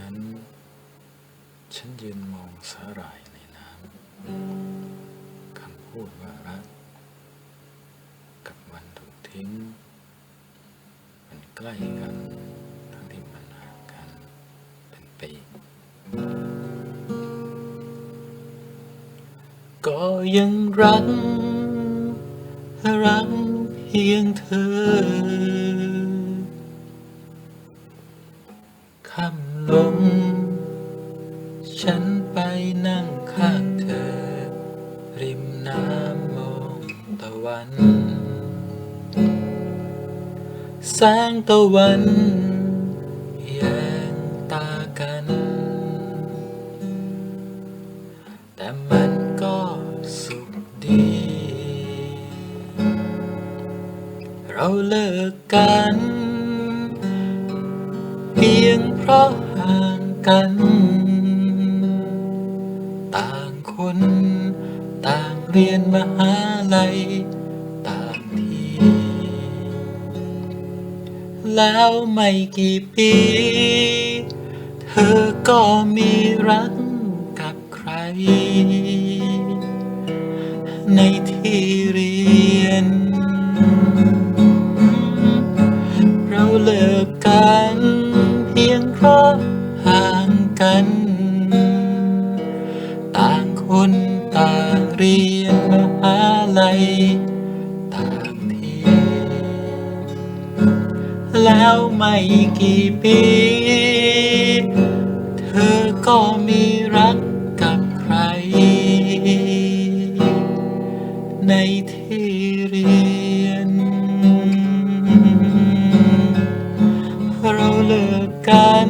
นั้น ฉันยืนมองสาหร่ายในน้ำคำพูดว่ารัก กับวันถูกทิ้ง มันใกล้กันทั้งที่มันห่างกันเป็นปีก็ยังรัก รักเพียงเธอคำ ฉันไปนั่งข้างเธอ ริมน้ำมองตะวัน แสงตะวันแยงตากัน แต่มันก็สุขดี เราเลิกกัน เพียงเพราะห่างกัน คนต่างเรียนมหาลัยต่างที่ แล้วไม่กี่ปี เธอก็มีรักกับใคร ในที่เรียน เราเลิกกันเพียงเพราะ คนต่างเรียนมหาลัยต่างที่ แล้วไม่กี่ปี เธอก็มีรักกับใคร ในที่เรียน เราเลิกกัน